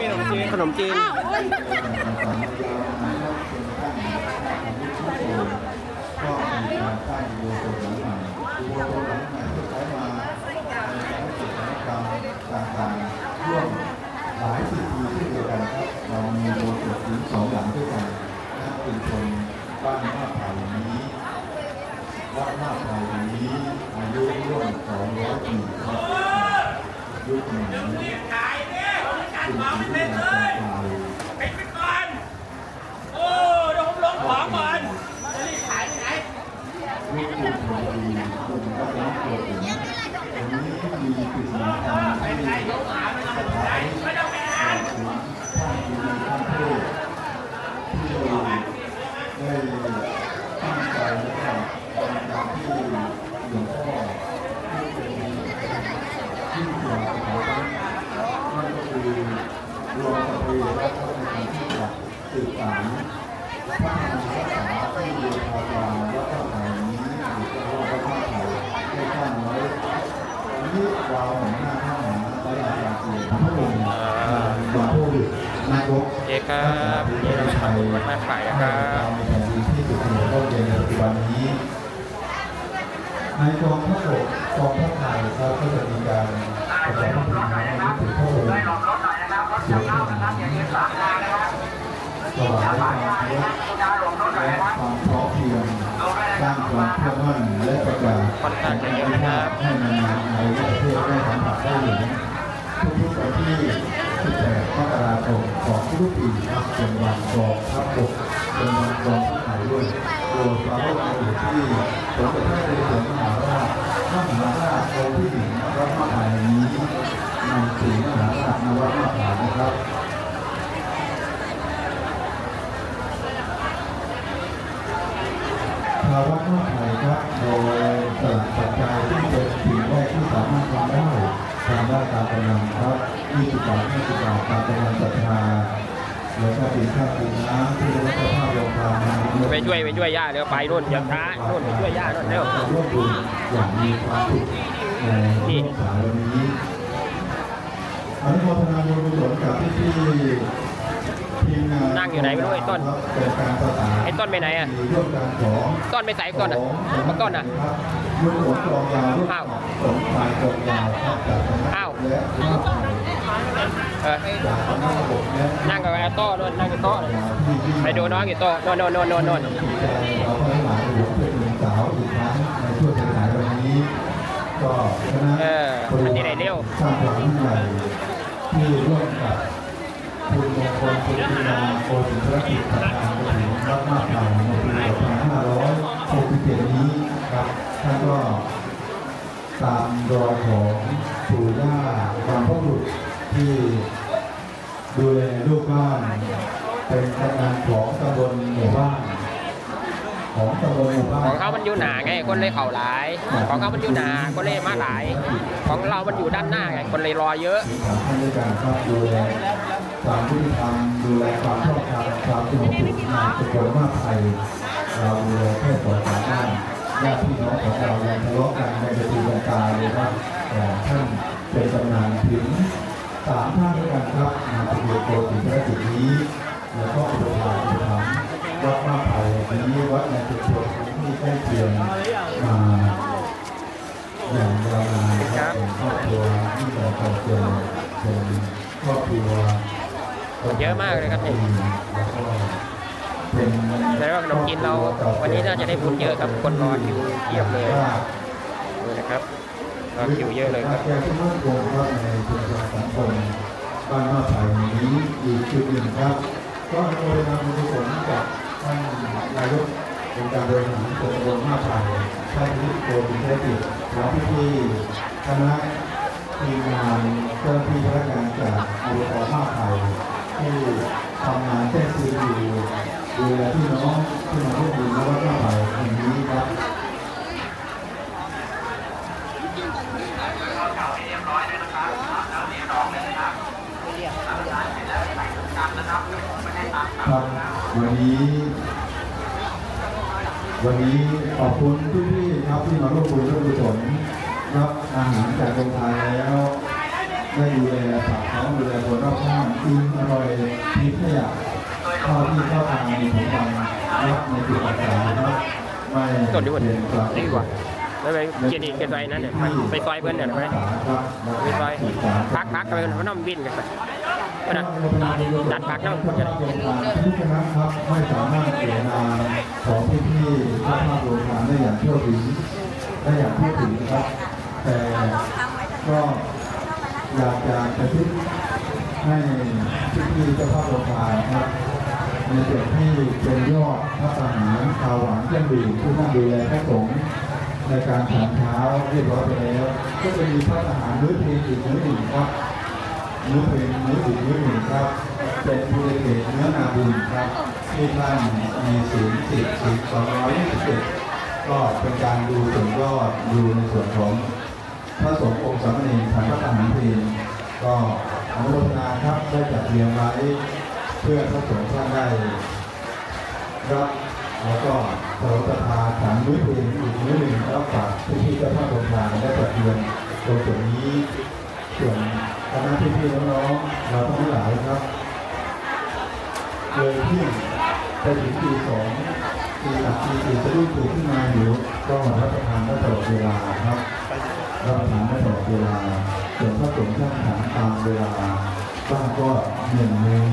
ม่แม่ไม่มีขนมจีน ขนมจีนก็ Mommy, baby. นนี้วาวของหน้าข้างหาตลาดยาเองค์บาพูดนากโอเคครับนี่เรามาทำบุญวัดมาไผ่นะครับในแผนดินที่สุดในโลกเย็นในปัจจุบันนี้ในกองพระบกกองพระไผ่ครับก็จะมีการประกอบพิธีในถึงพระองค์เสียงพระนาม ถวายความเคารพและความพร้อมเพรียงสร้างความเชื่อมั่นและประกาศค่อนข้างจะเยอะนะครับให้นานาในประเทศได้สัมผัสได้เห็นทุกๆวันที่18มกราคมของทุกปีครับเป็นวันกองทัพบกเป็นวันกองทัพไทยด้วยโดยพระบรมโอรสที่สมเด็จพระนเรศวรมหาราชาวะโลกไทยครับโดยสลักปัจจัยที่เป็นสิ่งแรกที่สามารถทำได้ทำได้ตามกำลังครับ20บาท50บาทตามกำลังศรัทธาแล้วก็สินค้าสินน้ำที่ได้รับภาพโรงทานไปช่วยไปช่วยย่าเดี๋ยวไปนู่นอย่าช้านู่นไปช่วยย่านู่นเร็วร่วมบุญอย่างมีความสุขในนี่โลกสายวันนี้อนุโมทนาบุญกุศลกับพี่ งางอยู่ไหนไม่รู้ไอ้ต้นเป็นไอ้ต้นไปไหนอะร่วมกันของต้นไปใส่ต้นอะมาต้นอะรุ่นองยาวรุ่นอ้าวสมชายกองยาวครับจากสำนักอ้าวและภาพถ่ายเออจากสำนักระบบและนั่งกับไอ้โต้นนนั่งกับโต๊ะนู่นไปดูน้องอยู่โต๊ะโน่นนนนนโน่นโน่นถูกใจเราพัฒนอนนอนช่วงสายๆวันนี้ก็คณะเอนนี้ไหนเร็วที่ร่วมกับ คุณมงคลคุณพินาโกศินทรกิจประธานกฐินวัดมาพร้าวในปี2567นี้ครับท่านก็ตามรอยของปู่ย่าความพ่อบุตรที่ดูแลลูกบ้าน เป็นกำนันของตำบลหมู่บ้าน ของตำบลหมู่บ้านของเขามันอยู่หนาไงคนเลยเข่าหลาย ของเขามันอยู่หนาคนเลยมาหลาย ของเรามันอยู่ด้านหน้าไงคนเลยรอเยอะสามท่านด้วยกันครับดูแล ความยุติธรรมดูแลความชอบธรรมความสงบสุขงานเป็นคนมากไทยเราดูแลแค่สองสามด้านญาติพี่น้องของเรายังทะเลาะกันในประตูกันตายเลยครับแต่ท่านเป็นกำนันถึงสามท่านด้วยกันครับมาประโยชน์โปรถึงพระจุดนี้ แล้วก็อุปถัมภ์อุปถัมภ์วัดมากไทยวันนี้วัดในชุมชนที่ใกล้เคียงมาอย่างยาวนานครับเป็นครอบครัวที่เราเคยเจอเป็นครอบครัว เยอะมากเลยครับนี่แสดงว่าขนมจีนเราวันนี้น่าจะได้บุญเยอะครับ คนรอคิวเทียบเลยดูนะครับรอคิวเยอะเลยครับกที่มั่นคงครับในชุมชนสังคมานมาไผ่นี้อีกจุดหนึ่งครับ ก็โดยนำบุญกุศลจากท่านนายกองค์การบริหารส่วนตำบลมาไผ่ท่านพิโกบินเทติแล้วพี่ๆคณะทีมงานเจ้าหน้าที่พนักงานจากอบตมาไผ่ที่ทำงานเต้นซีอยู่ดูแลพี่น้องที่มาร่วมบุญในวัดมาไผ่แห่งนี้ครับครับวันนี้วันนี้ขอบคุณพี่ๆครับที่มาร่วมบุญร่วมกุศลรับอาหารจากโรงทานแล้ว ได้ดูแลปากท้องดูแลคนรอบข้างกินอร่อยมีขยะเข้าที่เข้าทางมีผลบังรับในจุดต่างๆครับไม่ต้นดีกว่าเป็นกลางดีกว่าแล้วไปเกียรติกันไปนั่นเนี่ยไปไปซอยเพื่อนเนี่ยไปครับไปซอยพักพักกันไปมันน้ำบินกันไปก็นะจัดพักน้ำคุณกันทุกคณะครับไม่สามารถเสียนามของพี่ๆที่ภาพโรงทานได้อย่างเที่ยวถึงได้อย่างทั่วถึงครับ แต่ก็ อยากจะกระซิบให้พี่ๆเจ้าภาพโรงทานครับในส่วนที่เป็นยอดพระอาหารขาวหวานเครื่องดื่มที่ท่านดูแลพระสงฆ์ในการฉันเช้าเรียบร้อยไปแล้ว ก็จะมีพระอาหารมื้อเพลอีกมื้อหนึ่งครับมื้อเพลงมื้ออีกมื้อหนึ่งครับเป็นภูริเกตเนื้อนาบุญครับที่ท่านมีศีลสิบสิบสองร้อยยี่สิบเจ็ดก็เป็นการดูส่วนยอดดูในส่วนของ พระสงฆ์องค์สามเณรทางพระทหารเพลงก็อนุโมทนาครับได้จัดเตรียมไว้ เพื่อพระสงฆ์ท่านได้รับแล้วก็สรสภาฉันมื้อเพลงอีกมื้อหนึ่งรับฝากพี่ๆเจ้าภาพโรงทานได้จัดเตรียมตรงส่วนนี้ส่วนคณะพี่ๆน้องๆเราทั้งหลายครับเลยที่ไปถึงปีสองปีสามปีสี่จะรุ่งตื่นขึ้นมาอยู่ก็รับประทานได้ตลอดเวลาครับ รับประทานได้ตลอดเวลาส่วนพระสงฆ์ท่านฉันตามเวลาบ้างก็หนึ่งมื้อ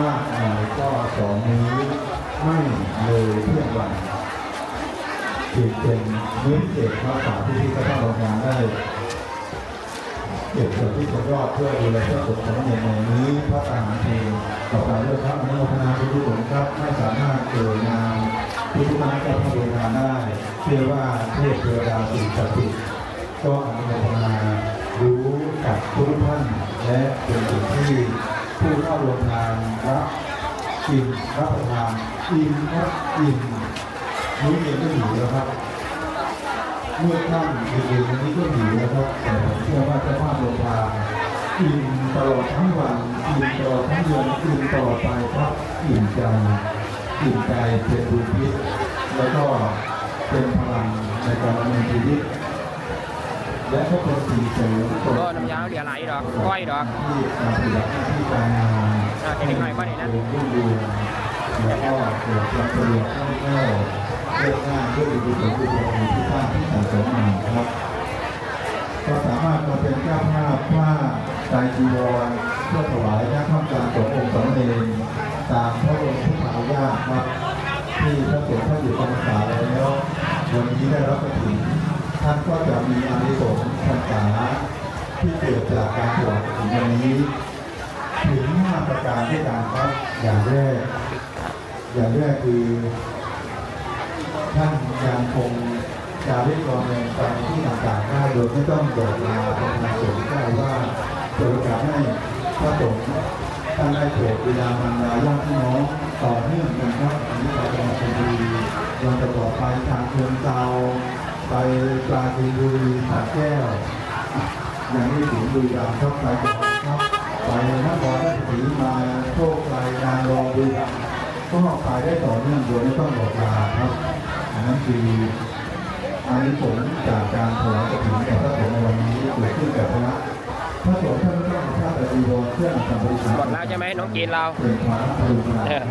มากหน่อยก็สองมื้อไม่เลยเที่ยงวันถือเป็นมื้อเศษพระสาที่ที่พระเจ้าโรงงานได้เก็บส่วนที่สุดยอดเพื่อดูแลเพระสงฆ์สมเด็จในนี้พระทหารเพลงต่อไปด้วยครับอนุโมทนาทุกทุกๆครับไม่สามารถเอ่ยนามทุกทุกท่านจ้าพระเวลาได้เชื่อว่าเทพเทวดาสิ่งศักดิ์สิทธิ์ ก็อนุโมทนารู้กับทุกท่าน และเป็นสิ่งที่ผู้เข้าร่วมงานรับกินรับประทานอิ่มครับอิ่มมื้เย็นก็หิวแล้วครับเมื่อค่ำเย็นๆวันนี้ก็หิวนะครับแต่ผมเชื่อว่าเจ้าภาพโรงทานอิ่มตลอดทั้งวันอิ่มตลอดทั้งเดือนอิ่มตลอดไปครับอิ่มใจอิ่มใจเป็นบุญพิษแล้วก็เป็นพลังในการดำเนินชีวิต ก็น้ำยาวเหลือไหลดอกก้อยดอกที่มาปฏิบัติหน้าที่การงานอ่าเด็กหน่อยก็ได้นะแล้วก็เกิดความสะดวกคล่องแคล่วเรื่องงายด้วยบุญกุศลบุญกุศลที่ท่าที่สั่งสมมาครับก็สามารถมาเป็นเจ้าภาพผ้าไตรจีวรเพื่อถวายหน้าข้ามการสงองค์สมเด็จตามพระบรมพุทธานุญาครับที่พระสงฆ์ท่านอยู่กรรมฐาแล้ววันนี้ได้รับกฐิน ท่านก็จะมีอานิสงส์พรรษาที่เกิดจากการถวายกฐินวันนี้ ถึงห้าประการด้วยกันครับอย่างแรก อย่างแรกคือ ท่านยังคงจาริกรองเงินไปที่ต่างๆได้โดยไม่ต้องเดินลาทำงานสงฆ์ได้ว่าเปิดโอกาสให้พระสงฆ์ท่านได้โปรดบิดามารดาญาติพี่น้องต่อเนื่องกันครับอันนี้เราจะมาเป็นบุรีเราจะต่อไปทางเชียงเซา ไปปราจีนบุรีสระแก้วอย่างนี้ถึงบุรีรัมย์ครับไปต่อครับไปนครราชสีมาโชคชัยนางรองบุรีรัมย์ก็ไปได้ต่อเนื่องโดยไม่ต้องหลบลาครับอันนั้นคืออันนี้ผมจากการถวายกฐินแก่พระสงฆ์ในวันนี้เกิดขึ้นกับคณะพระสงฆ์ท่านไม่ต้องพระปฏิบัติเครื่องสัมปริสาหมดแล้วใช่ไหมน้องกินเราเป็นพระพรุณาเออ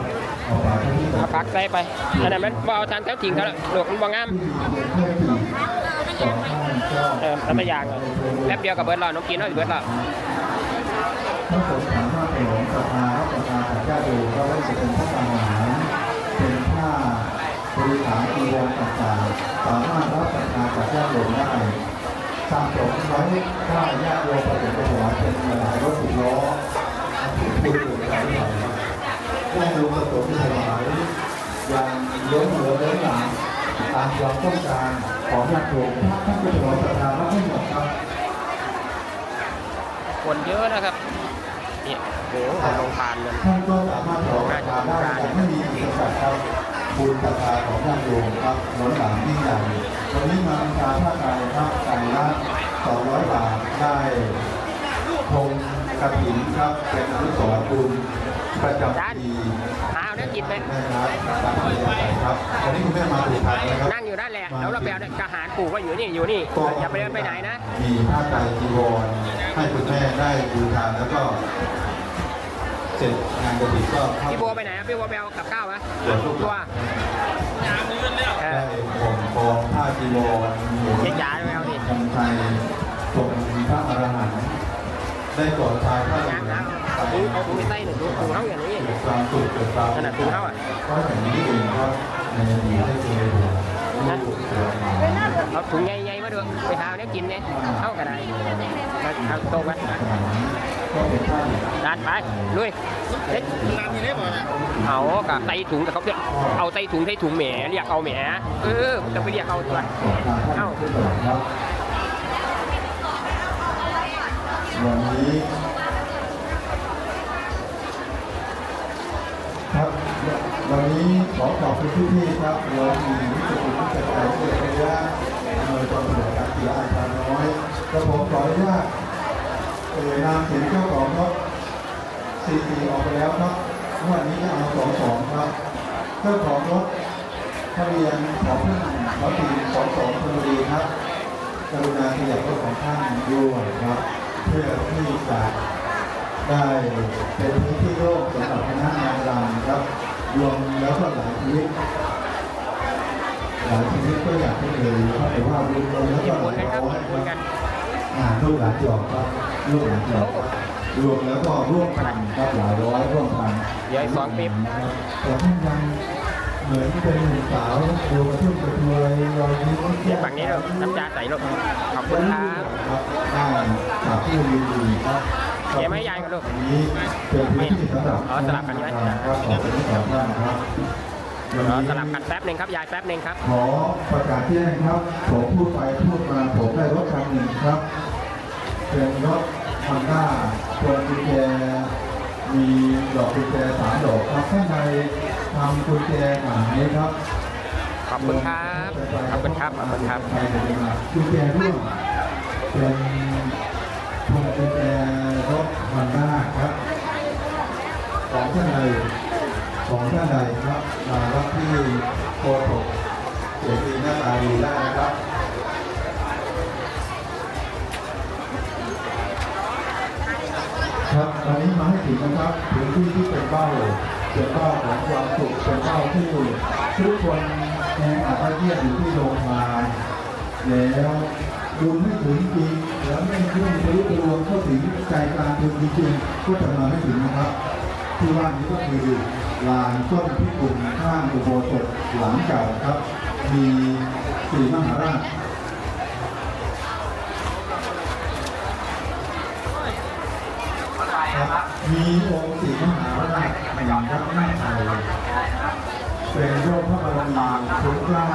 ออกมาที่เอาพักใส่ไปอันนั้นมันบ่เอาทานเท้าทิ้งเขาละหลวกมันบ่งามสองข้างก็ เออแล้วไม่ยางเลยแป๊บเดียวกับเบิร์ดเราน้องกินเราอยู่เบิร์ดเราพระสงฆ์สามารถถวายศรัทธารับประทานจากญาติโยมก็ได้จะเป็นผ้าอาหารเป็นผ้าบริขารจีวรต่างๆสามารถรับประทานจากญาติโยมได้สร้างสมไว้ถ้าญาติโยมประสงค์จะถวายเป็นหลายรถสิบล้อผู้ดูแลหน่อยญาติโยมประสงค์จะถวายอย่างล้นเหลือล้นหลัง ตามความต้องการของญาติโยมถ้าท่านจะถวายศรัทธารับไม่หมดครับคนเยอะนะครับเนี่ยโหโรงทานมันท่านก็สามารถขอราคาได้แต่ไม่มีอุปสรรคครับบุญศรัทธาของญาติโยมครับล้นหลามยิ่งใหญ่วันนี้มาบูชาผ้าไตรครับไตรละ200บาทได้ธงกระถิ่นครับเป็นอนุสรณ์บุญ ประจำปีหาเอาได้กินไหมนะครับตามที่ใส่ครับวันนี้คุณแม่มาถูกทางนะครับนั่งอยู่นั่นแหละแล้วเราแปลกระหารปู่ก็อยู่นี่อยู่นี่อย่าไปเดินไปไหนนะ มีผ้าไตรจีวรให้คุณแม่ได้บูชาแล้วก็เสร็จงานกระถิ่นก็เข้าพี่บัวไปไหนอะพี่บัวไปเอากับข้าวมะเดี๋ยวลูกบัวงานนี้กันแล้วเอได้อผมกองผ้าจีวรหมูเจ๊จ๋าไปเอาดิทงไทยทรงพระอรหันต์ได้กอดชายผ้าเหลืย่างองเอา เอาถุงเอาถุงไปใส่หนึ่งถุงเท่าอย่างนี้ขนาดถุงเท่าอะก็อย่างนี้เองครับในอดีตได้อลูกเกิดมาเอาถุงใหญ่ๆมาดูไปหาเนี่ยกินเนี่ยเท่ากันได้เอาโต๊ะกันก็เป็นผ้าด้านไปลุยเด็ดงานนี้ได้บ่เนี่ยเอากับใส่ถุงแต่เขาเรียกเอาใส่ถุงใส่ถุงแหมเรียกเอาแหมเออจะไปเรียกเอาตัวเอ้าวันนี้ วันนี้ขอขอบคุณพี่พี่ๆครับเรามีวิศวกรที่จะใจเกิดระยะโดยกองตำรวจการกีฬาอาคารน้อยกระผมขออนุญาตเอ่ยนามเสียงเจ้าของรถซีซีออกไปแล้วครับวันนี้จะเอาสองสองครับเจ้าของรถทะเบียนขอพึ่งขอปีสองสองชลบุรีครับกรุณาขยับรถของท่านด้วยครับ เพื่อที่จะได้เป็นพื้นที่โล่งสำหรับคณะนางรำครับ รวมแล้วก็หลายชีวิตหลายชีวิตก็อยากให้เลยครับแต่ว่ารวมแล้วก็หลายร้อยเก็บคคนรับอ่าลูกหลานจอกครับลูกหลานจอกรวมแล้วก็ร่วมพันครับหลายร้อยร่วมพันเดี๋ยวอีกสองปีแต่ท่านยังเหมือนเป็นหนุ่มสาวดูกระทุ่มกระทวยรอยยิ้มเดี๋ยวฝั่งนี้เราน้ำจาใส่ลงขอบคุณครับครับได้จากผู้มีดีครับ เดี๋ยวไม่ยายกันลูกวันนี้เป็นพื้นที่สำหรับอ๋อสลับกันใช่ไหมครับขอบคุณทั้งสองท่านครับรอสลับกันแป๊บหนึ่งครับยายแป๊บหนึ่งครับ ขอประกาศแจ้งครับ ผมพูดไปพูดมาผมได้รถคันหนึ่งครับ เป็นรถฮอนด้าพวงกุญแจมีดอกกุญแจสามดอกครับข้างในทำกุญแจหมายครับ ขอบคุณครับ ขอบคุณครับ ขอบคุณครับกุญแจร่วมเป็นานใดครับมารับที่โคตกเสียดีหน้าตาดีได้นะครับครับวันนี้มาให้ถึงนะครับพื้นที่ที่เป็นเป้าเป็นเป้าของความสุขเป็นเป้าที่ทุกคนแห่อาจจะเยียดอยู่ที่โรงพยาบาลแล้วดูไม่ถึงจริงแล้วไม่เครื่องทะลุทะลวงเข้าถึงใจกลางคืนจริงๆก็จะมาให้ถึงนะครับ ที่ว่านี้ก็คือ ลานต้นพิกุลข้างอุโบสถหลังเก่าครับ มีสี่มหาราชครับมีองค์สีมหาราชแห่งพระแม่ไทยเป็นโรคพระบรมีคุ้มเกล้า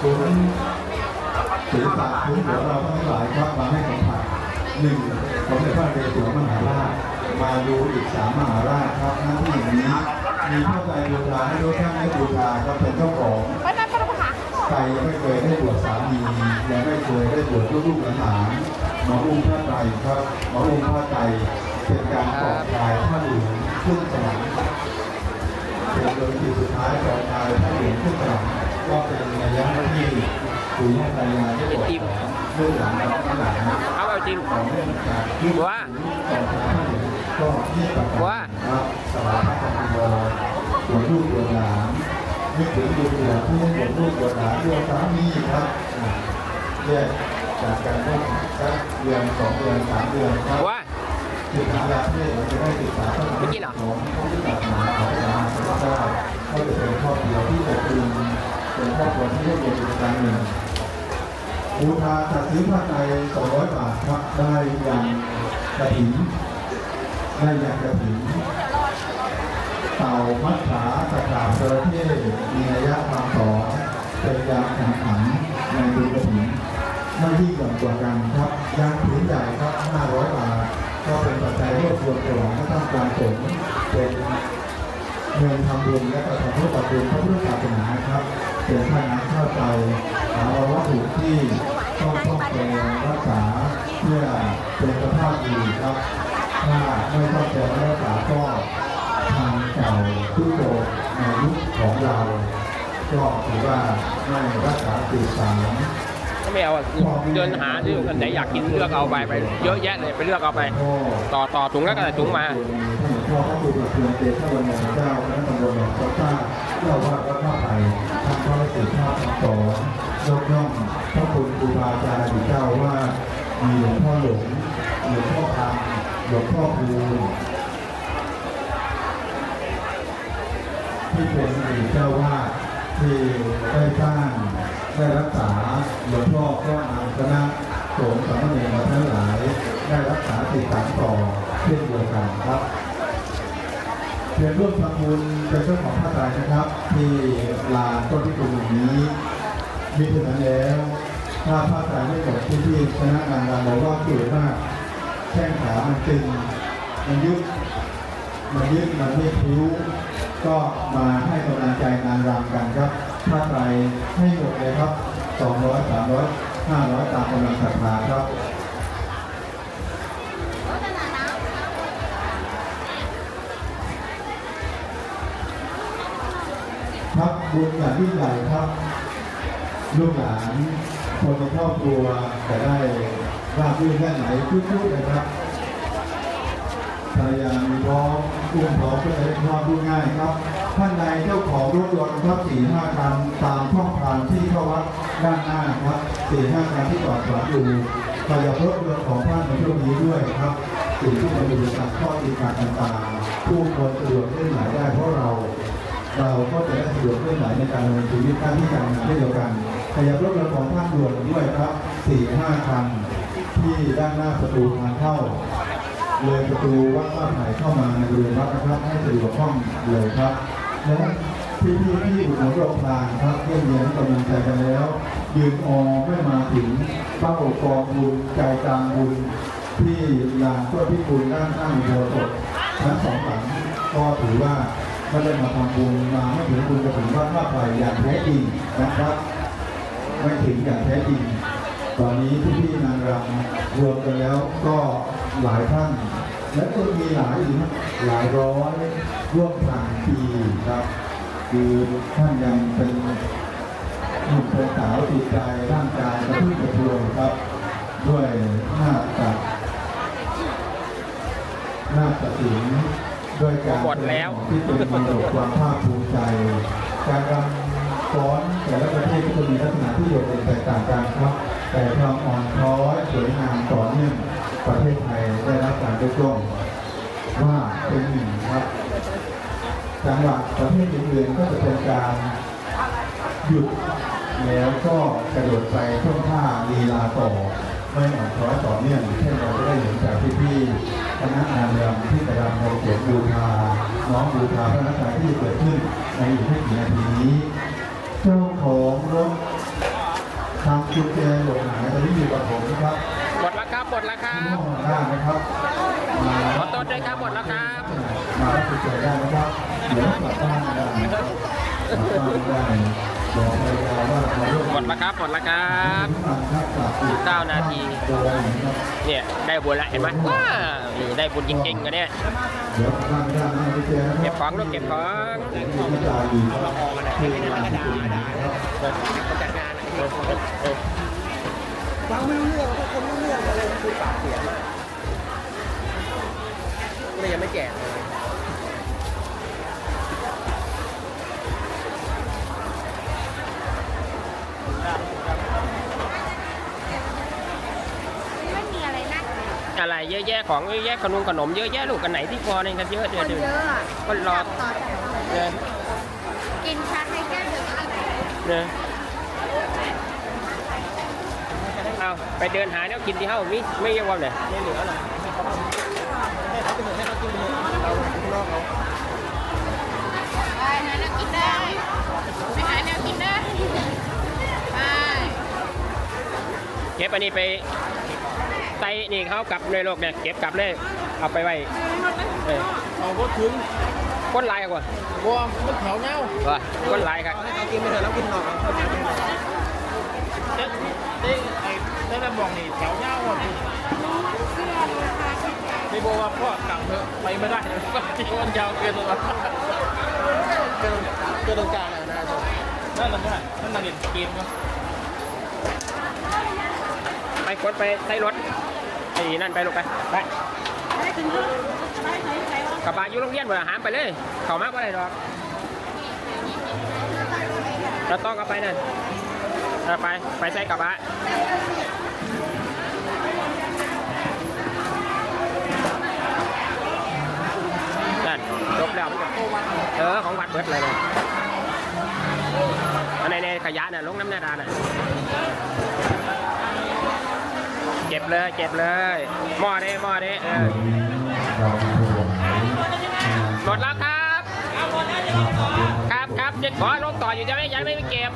คุ้มศีรษะคุ้มหัวเราทั้งหลายครับมาให้สัมผัสหนึ่งสมเด็จพระนเรศวรมหาราชมาดูอีกสามมหาราชครับหน้าที่อย่างนี้ มีผ้าไตรบูชาให้รู้ท่านให้บูชาก็เป็นเจ้าของไปนั่นไปแล้วค่ะใครยังไม่เคยได้บวชสามียังไม่เคยได้บวชลูกหลานๆมาอุ้มผ้าไตรครับมาอุ้มผ้าไตรเป็นการปลอบกายผ้าเหลืองขึ้นสวรรค์เป็นโดยที่สุดท้ายปลอบกายผ้าเหลืองขึ้นสวรรค์ก็เป็นระยะที่ปู่ย่าตายาได้บอกสอนลูกหลานกับหลานเอาเอาจริงของเรื่องการที่ว่า ก็ที่ประกาศว่าสวายพระธรรมโมหัวลูกหัวหลานนึกถึงดูหัวที่หัวลูกหัวหลานหัวสามีครับแยกจากกันได้สักเดือนสองเดือนสามเดือนครับว่าศึกษาแล้วที่เราจะได้ศึกษาเมื่อกี้เหรอของพระพุทธศาสนาของพระมหาเจ้าก็จะเป็นครอบครัวที่อบอุ่นเป็นครอบครัวที่ร่วมมือกันหนึ่งบูชาจัดซื้อผ้าไตร200 บาทครับได้อย่างกระถิ่น ได้อยากระถิ่นเต่ามัดขาตะขาบจระเข้มีระยะความสอเป็นยางแข่งขันในบุญกระถิ่นไม่ยิ่กว่ากว่ากันครับยางผืนใหญ่ครับ 500 บาท ก็เป็นปัจจัยรวบรวมฉลองพระท่ามกลางสงฆ์เป็นเงินทำบุญและก็ทำเพื่อปรับปรุงพระพุทธศาสนาครับเป็นค่าน้ำค่าไฟหาวัตถุที่ต้องต้องแปลรักษาเพื่อเป็นสภาพดีครับ ถ้าไม่ต้องแปลรักษาก็ทางเก่าทุกโตในยุคของเรา ก็ถือว่าไม่รักษาสืบสานถ้าไม่เอาอะเดินหาที่อันไหนอยากกินเลือกเอาไปไป เยอะแยะเลยไปเลือกเอาไป ต่อต่อถุงแล้วก็ใส่ถุงมาท่านหลวงพ่อพระครูประเทืองเตชะวันยเจ้าคณะตำบลหนองข้าวต้าเจ้าว่าวัดท่าไผ่ทำพระสิทธาคำสอนยกย่องพระคุณครูบาอาจารย์เจ้าว่ามีหลวงพ่อหลวงหลวงพ่อคำ หลวงพ่อคูที่เป็นอดีตเจ้าวาดที่ได้สร้างได้รักษาหลวงพ่อก็นำคณะสงฆ์สามเณรมาทั้งหลาย ได้รักษาติดตามต่อเช่นเดียวกันครับเพียรร่วมทำบุญเป็นเจ้าของผ้าไตรนะครับ ที่ลานต้นพิกุลแห่งนี้มีถึงนั้นแล้วถ้าผ้าไตรไม่หมดที่ที่คณะงานเราบอกว่าเกิดมาก แข้งขามันตึงมันยึดมันยึดมันไม่พิ้วก็มาให้กำลังใจงานรำกันครับผ้าไตรให้หมดเลยครับ 200 300 500 ตามกำลังศรัทธาครับครับบุญอย่างยิ่งใหญ่ครับ ลูกหลานคนในครอบครัวจะได้ ราบรื่นแค่ไหนพูดๆเลยครับภรรยามีพร้อมอุ้มพร้อมก็จะได้ความพูดง่ายครับ ท่านใดเจ้าของรถยนต์ครับสี่ห้าคันตามช่องทางที่เข้าวัดด้านหน้าครับสี่ห้าคันที่จอดขวางอยู่ขยับรถยนต์ของท่านในช่วงนี้ด้วยครับสิ่งที่จะมีตัดข้อดีการต่างๆผู้คนสะดวกเลื่อนไหลได้เพราะเรา เราก็จะได้สะดวกเคลื่อนไหวในการดำเนินชีวิตหน้าที่การงานเช่นเดียวกันขยับรถยนต์ของท่านด่วนด้วยครับสี่ห้าคัน ที่ด้านหน้าประตูทางเข้า เลยประตูวัดบ้าไหนเข้ามาในบริเวณวัดนะครับให้สะดวกคล่องเลยครับและพี่พี่ๆที่อุดหนุนโรงทาครับเยี่ยมเยียนกำลังใจกันแล้ว ยืนออไม่มาถึงเป้ากองบุญใจกลางบุญที่ลานต้นพิกุลด้านข้างโบสถทั้งสองหลังก็ถือว่าไม่ได้มาทำบุญมาไม่ถึงบุญจะถึงวัดท่าไผ่อย่างแท้จริงนะครับ ไม่ถึงอย่างแท้จริง ตอนนี้พี่พี่ๆนางรำรวมกันแล้วก็หลายท่าน และก็มีหลายอีกนะหลายร้อยร่วมผ่านปีครับคือท่านยังเป็นหนุ่มเป็นสาวจิตใจร่างกายกระทุ่มกระทวยครับ ด้วยหน้าตัดหน้าตัดสินด้วยการหมดแล้วที่เป็นมรดกความภาคภูมิใจ การรำฟ้อนแต่ละประเทศก็จะมีลักษณะที่โดดเด่นแตกต่างกันครับ แต่ความอ่อนช้อยสวยงามต่อเนื่องประเทศไทยได้รับการยกย่องว่าเป็นหนึ่งครับจังหวัดประเทศอื่นๆก็จะเป็นการหยุดแล้วก็กระโดดไปท่องท่าลีลาต่อไม่อ่อนช้อยต่อเนื่องเช่นเราจะได้เห็นจากพี่ๆคณะนางรำที่กระรำในเสียงบูชาน้องบูชาพระนักการที่เกิดขึ้นในอีกไม่กี่นาทีนี้ เจ้าของรถ ทำกุญแจหลงหายตอนนี้อยู่กับผมนะครับหมดแล้วครับหมดแล้วครัที่ห้บองด้านะครับขอโทษด้วยครับหมดแล้วครับมารับผิดชอบได้นะครับเดี๋ยวกลับบ้านได้กลับบ้านได้บอกภรรยาว่ามาร่วมหมดแล้วครับหมดแล้วครับเก้านาทีเนี่ยได้บุญละเห็นไหมว้านี่ได้บุญจริงๆกันเนี่ยเดี๋ยวกลับบ้านไม่ได้นะพี่เจ๊นะคเก็รับบของลูกเก็บของ ฟังไม่รู้เรื่องทุกคนไม่รู้เรื่องอะไรคือปากเสียงเลยยังไม่แก่เลยไม่มีอะไรน่ากินอะไรเยอะแยะของเยอะแยะขนมขนมเยอะแยะลูกกันไหนที่พอเนี่ยกันเยอะคเดี๋ยวนเดี๋ยวเยอะอะคนรอจับต่อแถวเลยเนี่ยกินชักให้แก้เดียวก็อร่อยเนี่ยเอา ไปเดินหาแล้วกินที่เฮ้ามิไม่เยอะว่าเนี่ยไม่เหลือหรอกให้เขาไปเถอะให้เขากินไปเถอะเราข้างนอกเราไปหาแนวกินได้ไปหาแนวกินได้ไปเก็บอันนี้ไปไตนี่เขากลับในโลกเนี่ยเก็บกลับเลยเอาไปไว้เออเอาก็ถึงคนลายกว่าบัวมันแถวเงาว่าคนลายครับให้เขากินไปเถอะแล้วกินนอกเอาเขากินไปเถอะเจ๊เจ๊ ไอ้เจ๊ระบองนี่แถวเงาอะไม่บอกว่าพ่อกลับเถอะไปไม่ได้เลยที่มันยาวเกินตัวเกินเกินตรงกลางเลยนะนั่นนั่นนั่นนั่นนั่นเกมครับไปกดไปใส่รถไอ้นั่นไปลูกไปไปกระบะอยู่โรงเรียนบ่หามไปเลย เข้ามาบ่ได้ดอกเราต้องเอาไปนั่นไปไปใส่กระบะนั่น จบแล้วมันก็เออของวัดเบิดเลยนะอันไหนในขยะน่ะลงน้ำหน้าดานน่ะเก็บเลยเก็บเลยหม้อเด้หม้อเด้เออหมดแล้วครับ ครับครับจะขอลงต่ออยู่จะไม่ยังไม่ไปเก็บ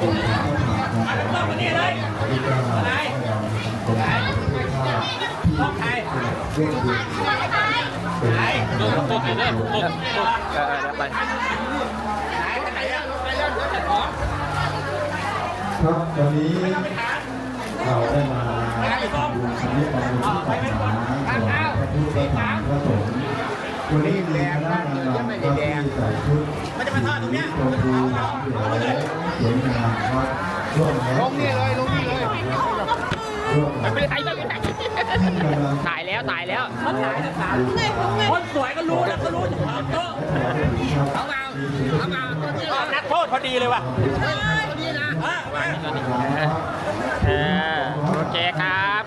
บูชาอย่างมากมายพระเจ้าองค์พระมหาของเราพระเจ้าพระเจ้าพระเจ้าองค์พระพุทธเจ้าที่เรียกดูเป็นตกตกอยู่เนี่ยตกตกเออเดี๋ยวไปครับวันนี้เราได้มาทำบุญชนิดบำรุงศาสนาของพระพุทธธรรมพระสงฆ์วันนี้มีคณะนางรำก็ที่ใส่ชุดชมพูเหลืองสวยงามครับร่วมลงนี่เลยลงนี่เลยร่ว มไม่เป็นไรไม่เป็นไรท่านกำลังถ่ายแล้วถ่ายแล้วคนสวยก็รู้แล้วก็รู้จะพร้อมโต๊ะเอามาเอามานักโทษพอดีเลยว่ะอะมาโอเคครับ